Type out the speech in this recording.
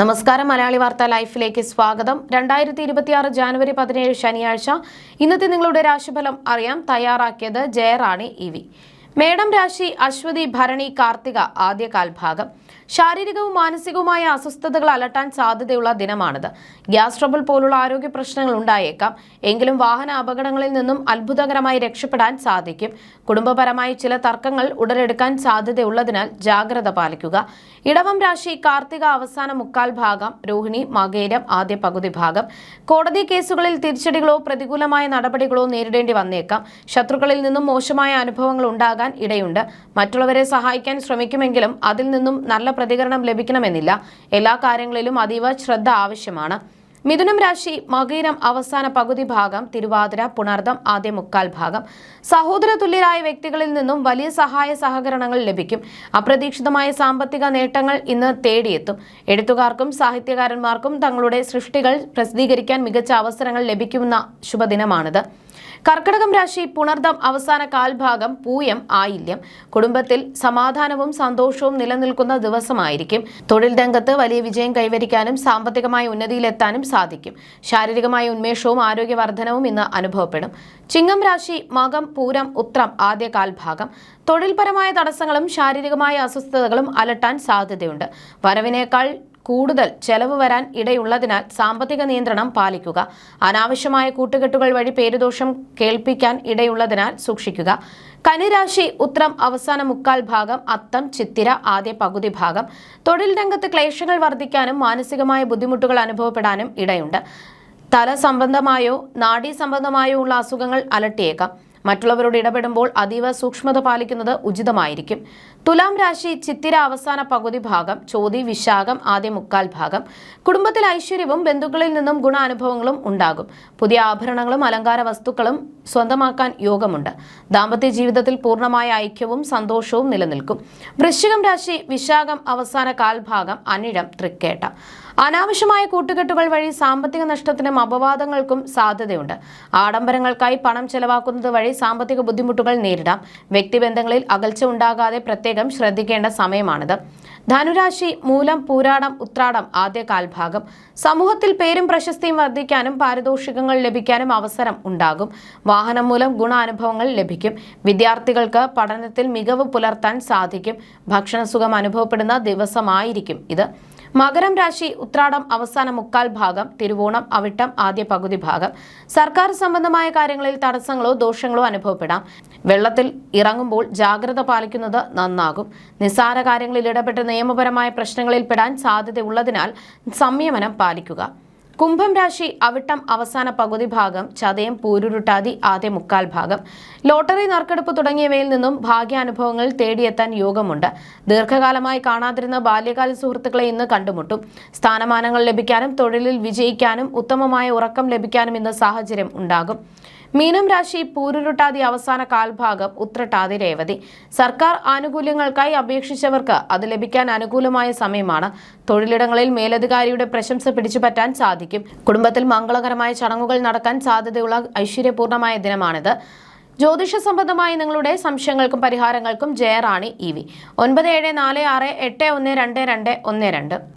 നമസ്കാരം. മലയാളി വാർത്ത ലൈഫിലേക്ക് സ്വാഗതം. രണ്ടായിരത്തി ഇരുപത്തിയാറ് ജാനുവരി പതിനേഴ് ശനിയാഴ്ച ഇന്നത്തെ നിങ്ങളുടെ രാശിഫലം അറിയാം തയ്യാറാക്കിയത് ജയറാണി ഇ മേടം രാശി അശ്വതി ഭരണി കാർത്തിക ആദ്യ കാൽഭാഗം ശാരീരികവും മാനസികവുമായ അസ്വസ്ഥതകൾ അലട്ടാൻ സാധ്യതയുള്ള ദിനമാണിത്. ഗ്യാസ് ട്രബിൾ പോലുള്ള ആരോഗ്യ പ്രശ്നങ്ങൾ ഉണ്ടായേക്കാം. എങ്കിലും വാഹന അപകടങ്ങളിൽ നിന്നും അത്ഭുതകരമായി രക്ഷപ്പെടാൻ സാധിക്കും. കുടുംബപരമായി ചില തർക്കങ്ങൾ ഉടലെടുക്കാൻ സാധ്യതയുള്ളതിനാൽ ജാഗ്രത പാലിക്കുക. ഇടവം രാശി കാർത്തിക അവസാന മുക്കാൽ ഭാഗം രോഹിണി മകേരം ആദ്യ പകുതി ഭാഗം. കോടതി കേസുകളിൽ തിരിച്ചടികളോ പ്രതികൂലമായ നടപടികളോ നേരിടേണ്ടി വന്നേക്കാം. ശത്രുക്കളിൽ നിന്നും മോശമായ അനുഭവങ്ങൾ ഉണ്ടാകാൻ ഇടയുണ്ട്. മറ്റുള്ളവരെ സഹായിക്കാൻ ശ്രമിക്കുമെങ്കിലും അതിൽ നിന്നും നല്ല പ്രതികരണം ലഭിക്കണമെന്നില്ല. എല്ലാ കാര്യങ്ങളിലും അതീവ ശ്രദ്ധ ആവശ്യമാണ്. മിഥുനം രാശി മകീരം അവസാന പകുതി ഭാഗം തിരുവാതിര പുണർദം ആദ്യ മുക്കാൽ ഭാഗം. സഹോദര തുല്യരായ വ്യക്തികളിൽ നിന്നും വലിയ സഹായ സഹകരണങ്ങൾ ലഭിക്കും. അപ്രതീക്ഷിതമായ സാമ്പത്തിക നേട്ടങ്ങൾ ഇന്ന് തേടിയെത്തും. എഴുത്തുകാർക്കും സാഹിത്യകാരന്മാർക്കും തങ്ങളുടെ സൃഷ്ടികൾ പ്രസിദ്ധീകരിക്കാൻ മികച്ച അവസരങ്ങൾ ലഭിക്കുന്ന ശുഭദിനമാണിത്. കർക്കടകം രാശി പുണർദം അവസാന കാൽഭാഗം പൂയം ആയില്യം. കുടുംബത്തിൽ സമാധാനവും സന്തോഷവും നിലനിൽക്കുന്ന ദിവസമായിരിക്കും. തൊഴിൽ രംഗത്ത് വലിയ വിജയം കൈവരിക്കാനും സാമ്പത്തികമായ ഉന്നതിയിലെത്താനും സാധിക്കും. ശാരീരികമായ ഉന്മേഷവും ആരോഗ്യവർദ്ധനവും ഇന്ന് അനുഭവപ്പെടും. ചിങ്ങം രാശി മകം പൂരം ഉത്രം ആദ്യ കാൽഭാഗം. തൊഴിൽപരമായ തടസ്സങ്ങളും ശാരീരികമായ അസ്വസ്ഥതകളും അലട്ടാൻ സാധ്യതയുണ്ട്. വരവിനേക്കാൾ കൂടുതൽ ചെലവ് വരാൻ ഇടയുള്ളതിനാൽ സാമ്പത്തിക നിയന്ത്രണം പാലിക്കുക. അനാവശ്യമായ കൂട്ടുകെട്ടുകൾ വഴി പേരുദോഷം കേൾപ്പിക്കാൻ ഇടയുള്ളതിനാൽ സൂക്ഷിക്കുക. കനിരാശി ഉത്രം അവസാന മുക്കാൽ ഭാഗം അത്തം ചിത്തിര ആദ്യ പകുതി ഭാഗം. തൊഴിൽ രംഗത്ത് ക്ലേശങ്ങൾ വർദ്ധിക്കാനും മാനസികമായ ബുദ്ധിമുട്ടുകൾ അനുഭവപ്പെടാനും ഇടയുണ്ട്. തല സംബന്ധമായോ നാഡീ സംബന്ധമായോ ഉള്ള അസുഖങ്ങൾ അലട്ടിയേക്കാം. മറ്റുള്ളവരോട് ഇടപെടുമ്പോൾ അതീവ സൂക്ഷ്മത പാലിക്കുന്നത് ഉചിതമായിരിക്കും. തുലാം രാശി ചിത്തിര അവസാന പകുതി ഭാഗം ചോതി വിശാഖം ആദ്യ മുക്കാൽ ഭാഗം. കുടുംബത്തിൽ ഐശ്വര്യവും ബന്ധുക്കളിൽ നിന്നും ഗുണാനുഭവങ്ങളും ഉണ്ടാകും. പുതിയ ആഭരണങ്ങളും അലങ്കാര വസ്തുക്കളും സ്വന്തമാക്കാൻ യോഗമുണ്ട്. ദാമ്പത്യ ജീവിതത്തിൽ പൂർണമായ ഐക്യവും സന്തോഷവും നിലനിൽക്കും. വൃശ്ചികം രാശി വിശാഖം അവസാന കാൽഭാഗം അനിഴം തൃക്കേട്ട. അനാവശ്യമായ കൂട്ടുകെട്ടുകൾ വഴി സാമ്പത്തിക നഷ്ടത്തിനും അപവാദങ്ങൾക്കും സാധ്യതയുണ്ട്. ആഡംബരങ്ങൾക്കായി പണം ചെലവാക്കുന്നത് വഴി സാമ്പത്തിക ബുദ്ധിമുട്ടുകൾ നേരിടാം. വ്യക്തിബന്ധങ്ങളിൽ അകൽച്ച ഉണ്ടാകാതെ പ്രത്യേകം ശ്രദ്ധിക്കേണ്ട സമയമാണിത്. ധനുരാശി മൂലം പൂരാടം ഉത്രാടം ആദ്യ കാൽഭാഗം. സമൂഹത്തിൽ പേരും പ്രശസ്തിയും വർദ്ധിക്കാനും പാരിതോഷികങ്ങൾ ലഭിക്കാനും അവസരം ഉണ്ടാകും. വാഹനം മൂലം ഗുണാനുഭവങ്ങൾ ലഭിക്കും. വിദ്യാർത്ഥികൾക്ക് പഠനത്തിൽ മികവ് പുലർത്താൻ സാധിക്കും. ഭക്ഷണസുഖം അനുഭവപ്പെടുന്ന ദിവസമായിരിക്കും ഇത്. മകരം രാശി ഉത്രാടം അവസാന മുക്കാൽ ഭാഗം തിരുവോണം അവിട്ടം ആദ്യ പകുതി ഭാഗം. സർക്കാർ സംബന്ധമായ കാര്യങ്ങളിൽ തടസ്സങ്ങളോ ദോഷങ്ങളോ അനുഭവപ്പെടാം. വെള്ളത്തിൽ ഇറങ്ങുമ്പോൾ ജാഗ്രത പാലിക്കുന്നത് നന്നാകും. നിസ്സാര കാര്യങ്ങളിൽ ഇടപെട്ട് നിയമപരമായ പ്രശ്നങ്ങളിൽ പെടാൻ സാധ്യതയുള്ളതിനാൽ സംയമനം പാലിക്കുക. കുംഭം രാശി അവിട്ടം അവസാന പകുതി ഭാഗം ചതയം പൂരുരുട്ടാതി ആദ്യ മുക്കാൽ ഭാഗം. ലോട്ടറി നറുക്കെടുപ്പ് തുടങ്ങിയവയിൽ നിന്നും ഭാഗ്യാനുഭവങ്ങൾ തേടിയെത്താൻ യോഗമുണ്ട്. ദീർഘകാലമായി കാണാതിരുന്ന ബാല്യകാല സുഹൃത്തുക്കളെ ഇന്ന് കണ്ടുമുട്ടും. സ്ഥാനമാനങ്ങൾ ലഭിക്കാനും തൊഴിലിൽ വിജയിക്കാനും ഉത്തമമായ ഉറക്കം ലഭിക്കാനും ഇന്ന് സാഹചര്യം ഉണ്ടാകും. മീനം രാശി പൂരുരുട്ടാതി അവസാന കാൽഭാഗം ഉത്രട്ടാതി രേവതി. സർക്കാർ ആനുകൂല്യങ്ങൾക്കായി അപേക്ഷിച്ചവർക്ക് അത് ലഭിക്കാൻ അനുകൂലമായ സമയമാണ്. തൊഴിലിടങ്ങളിൽ മേലധികാരിയുടെ പ്രശംസ പിടിച്ചുപറ്റാൻ സാധിക്കും. കുടുംബത്തിൽ മംഗളകരമായ ചടങ്ങുകൾ നടക്കാൻ സാധ്യതയുള്ള ഐശ്വര്യപൂർണമായ ദിനമാണിത്. ജ്യോതിഷ സംബന്ധമായ നിങ്ങളുടെ സംശയങ്ങൾക്കും പരിഹാരങ്ങൾക്കും ജയറാണി ഇ വി. ഒൻപത് ഏഴ് നാല് ആറ് എട്ട് ഒന്ന് രണ്ട് രണ്ട് ഒന്ന് രണ്ട്.